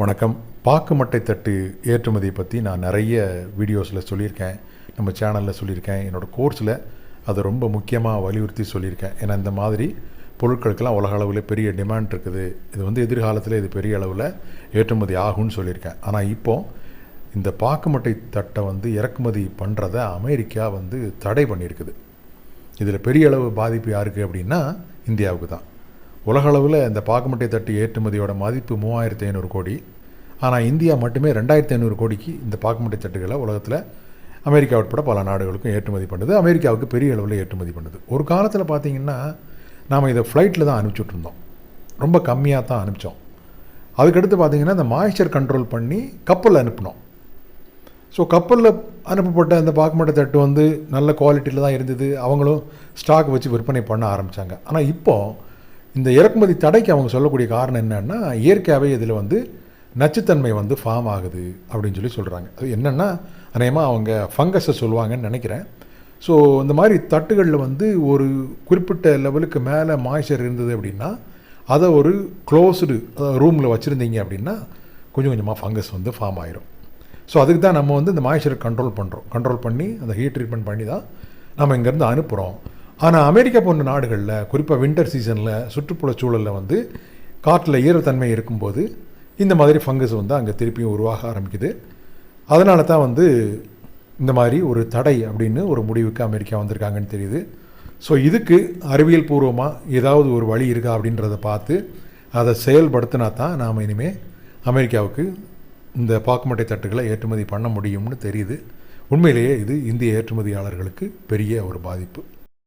வணக்கம். பாக்கு மட்டை தட்டு ஏற்றுமதியை பற்றி நான் நிறைய வீடியோஸில் சொல்லியிருக்கேன். நம்ம சேனலில் சொல்லியிருக்கேன். என்னோடய கோர்ஸில் அதை ரொம்ப முக்கியமாக வலியுறுத்தி சொல்லியிருக்கேன். ஏன்னா இந்த மாதிரி பொருட்களுக்கெல்லாம் உலக அளவில் பெரிய டிமாண்ட் இருக்குது. இது வந்து எதிர்காலத்தில் இது பெரிய அளவில் ஏற்றுமதி ஆகும்னு சொல்லியிருக்கேன். ஆனால் இப்போது இந்த பாக்கு மட்டை தட்டை வந்து இறக்குமதி பண்ணுறத அமெரிக்கா வந்து தடை பண்ணியிருக்குது. இதில் பெரிய அளவு பாதிப்பு யாருக்கு அப்படின்னா இந்தியாவுக்கு தான். உலகளவில் இந்த பாக்குமட்டை தட்டு ஏற்றுமதியோட மதிப்பு மூவாயிரத்தி ஐநூறு கோடி. ஆனால் இந்தியா மட்டுமே ரெண்டாயிரத்தி ஐநூறு கோடிக்கு இந்த பாக்குமட்டை தட்டுகளை உலகத்தில் அமெரிக்கா உட்பட பல நாடுகளுக்கும் ஏற்றுமதி பண்ணுது. அமெரிக்காவுக்கு பெரிய அளவில் ஏற்றுமதி பண்ணுது. ஒரு காலத்தில் பார்த்தீங்கன்னா நாம் இதை ஃப்ளைட்டில் தான் அனுப்பிச்சுட்ருந்தோம் ரொம்ப கம்மியாக தான் அனுப்பிச்சோம். அதுக்கடுத்து பார்த்தீங்கன்னா இந்த மாய்ச்சர் கண்ட்ரோல் பண்ணி கப்பலில் அனுப்பினோம். ஸோ கப்பலில் அனுப்பப்பட்ட அந்த பாக்குமட்டை தட்டு வந்து நல்ல குவாலிட்டியில் தான் இருந்தது. அவங்களும் ஸ்டாக் வச்சு விற்பனை பண்ண ஆரம்பித்தாங்க ஆனால் இப்போது இந்த இறக்குமதி தடைக்கு அவங்க சொல்லக்கூடிய காரணம் என்னென்னா இயற்கையாகவே இதில் வந்து நச்சுத்தன்மை வந்து ஃபார்ம் ஆகுது அப்படின்னு சொல்லி சொல்கிறாங்க அது என்னென்னா அநேகமாக அவங்க ஃபங்கஸை சொல்லுவாங்கன்னு நினைக்கிறேன். ஸோ இந்த மாதிரி தட்டுகளில் வந்து ஒரு குறிப்பிட்ட லெவலுக்கு மேலே மாய்ச்சர் இருந்தது அப்படின்னா அதை ஒரு க்ளோஸ்டு ரூமில் வச்சுருந்தீங்க அப்படின்னா கொஞ்சம் கொஞ்சமாக ஃபங்கஸ் வந்து ஃபார்ம் ஆயிரும். ஸோ அதுக்கு தான் நம்ம வந்து இந்த மாய்ச்சரை கண்ட்ரோல் பண்ணுறோம் கண்ட்ரோல் பண்ணி அந்த ஹீட் ட்ரீட்மெண்ட் பண்ணி தான் நம்ம இங்கேருந்து அனுப்புகிறோம் ஆனால் அமெரிக்கா போன்ற நாடுகளில் குறிப்பாக வின்டர் சீசனில் சுற்றுப்புற சூழலில் வந்து காற்றில் ஈரத்தன்மை இருக்கும்போது இந்த மாதிரி ஃபங்கஸ் வந்து அங்கே திருப்பியும் உருவாக ஆரம்பிக்குது. அதனால தான் வந்து இந்த மாதிரி ஒரு தடை அப்படின்னு ஒரு முடிவுக்கு அமெரிக்கா வந்திருக்காங்கன்னு தெரியுது. ஸோ இதுக்கு அறிவியல் பூர்வமாக ஏதாவது ஒரு வழி இருக்கா அப்படின்றத பார்த்து அதை செயல்படுத்தினா தான் நாம் இனிமேல் அமெரிக்காவுக்கு இந்த பாக்குமட்டை தட்டுகளை ஏற்றுமதி பண்ண முடியும்னு தெரியுது. உண்மையிலேயே இது இந்திய ஏற்றுமதியாளர்களுக்கு பெரிய ஒரு பாதிப்பு.